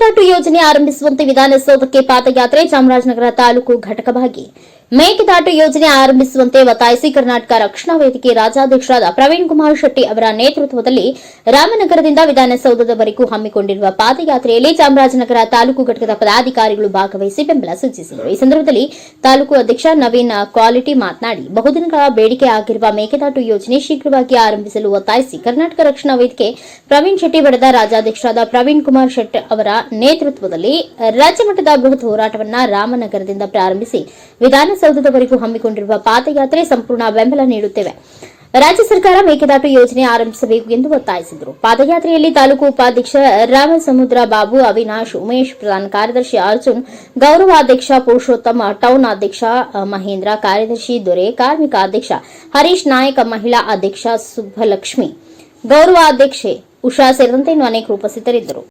ಮೇಕೆದಾಟು ಯೋಜನೆ ಆರಂಭಿಸುವಂತೆ ವಿಧಾನಸೌಧಕ್ಕೆ ಪಾದಯಾತ್ರೆ ಚಾಮರಾಜನಗರ ತಾಲೂಕು ಘಟಕವಾಗಿ. ಮೇಕೆದಾಟು ಯೋಜನೆ ಆರಂಭಿಸುವಂತೆ ಒತ್ತಾಯಿಸಿ ಕರ್ನಾಟಕ ರಕ್ಷಣಾ ವೇದಿಕೆ ರಾಜ್ಯಾಧ್ಯಕ್ಷರಾದ ಪ್ರವೀಣ್ ಕುಮಾರ್ ಶೆಟ್ಟಿ ಅವರ ನೇತೃತ್ವದಲ್ಲಿ ರಾಮನಗರದಿಂದ ವಿಧಾನಸೌಧದವರೆಗೂ ಹಮ್ಮಿಕೊಂಡಿರುವ ಪಾದಯಾತ್ರೆಯಲ್ಲಿ ಚಾಮರಾಜನಗರ ತಾಲೂಕು ಘಟಕದ ಪದಾಧಿಕಾರಿಗಳು ಭಾಗವಹಿಸಿ ಬೆಂಬಲ ಸೂಚಿಸಿದರು. ಈ ಸಂದರ್ಭದಲ್ಲಿ ತಾಲೂಕು ಅಧ್ಯಕ್ಷ ನವೀನ್ ಕ್ವಾಲಿಟಿ ಮಾತನಾಡಿ, ಬಹುದಿನಗಳ ಬೇಡಿಕೆ ಆಗಿರುವ ಮೇಕೆದಾಟು ಯೋಜನೆ ಶೀಘ್ರವಾಗಿ ಆರಂಭಿಸಲು ಒತ್ತಾಯಿಸಿ ಕರ್ನಾಟಕ ರಕ್ಷಣಾ ವೇದಿಕೆ ಪ್ರವೀಣ್ ಶೆಟ್ಟಿ ಬಡದ ರಾಜ್ಯಾಧ್ಯಕ್ಷರಾದ ಪ್ರವೀಣ್ ಕುಮಾರ್ ಶೆಟ್ ಅವರ ನೇತೃತ್ವದಲ್ಲಿ ರಾಜ್ಯ ಮಟ್ಟದ ಬೃಹತ್ ಹೋರಾಟವನ್ನು ರಾಮನಗರದಿಂದ ಪ್ರಾರಂಭಿಸಿ ವಿಧಾನಸೌಧದವರೆಗೂ ಹಮ್ಮಿಕೊಂಡಿರುವ ಪಾದಯಾತ್ರೆ ಸಂಪೂರ್ಣ ಬೆಂಬಲ ನೀಡುತ್ತೇವೆ. ರಾಜ್ಯ ಸರ್ಕಾರ ಮೇಕೆದಾಟು ಯೋಜನೆ ಆರಂಭಿಸಬೇಕು ಎಂದು ಒತ್ತಾಯಿಸಿದರು. ಪಾದಯಾತ್ರೆಯಲ್ಲಿ ತಾಲೂಕು ಉಪಾಧ್ಯಕ್ಷ ರಾಮಸಮುದ್ರ ಬಾಬು, ಅವಿನಾಶ್, ಉಮೇಶ್ ಪ್ರಧಾನ ಕಾರ್ಯದರ್ಶಿ ಅರ್ಜುನ್ ಗೌರವಾಧ್ಯಕ್ಷ ಪುರುಷೋತ್ತಮ, ಟೌನ್ ಅಧ್ಯಕ್ಷ ಮಹೇಂದ್ರ, ಕಾರ್ಯದರ್ಶಿ ದೊರೆ, ಕಾರ್ಮಿಕ ಅಧ್ಯಕ್ಷ ಹರೀಶ್ ನಾಯಕ, ಮಹಿಳಾ ಅಧ್ಯಕ್ಷ ಸುಬ್ಬಲಕ್ಷ್ಮಿ, ಗೌರವ ಅಧ್ಯಕ್ಷೆ ಉಷಾ ಸೇರಿದಂತೆ ಇನ್ನು ಅನೇಕರು ಉಪಸ್ಥಿತರಿದ್ದರು.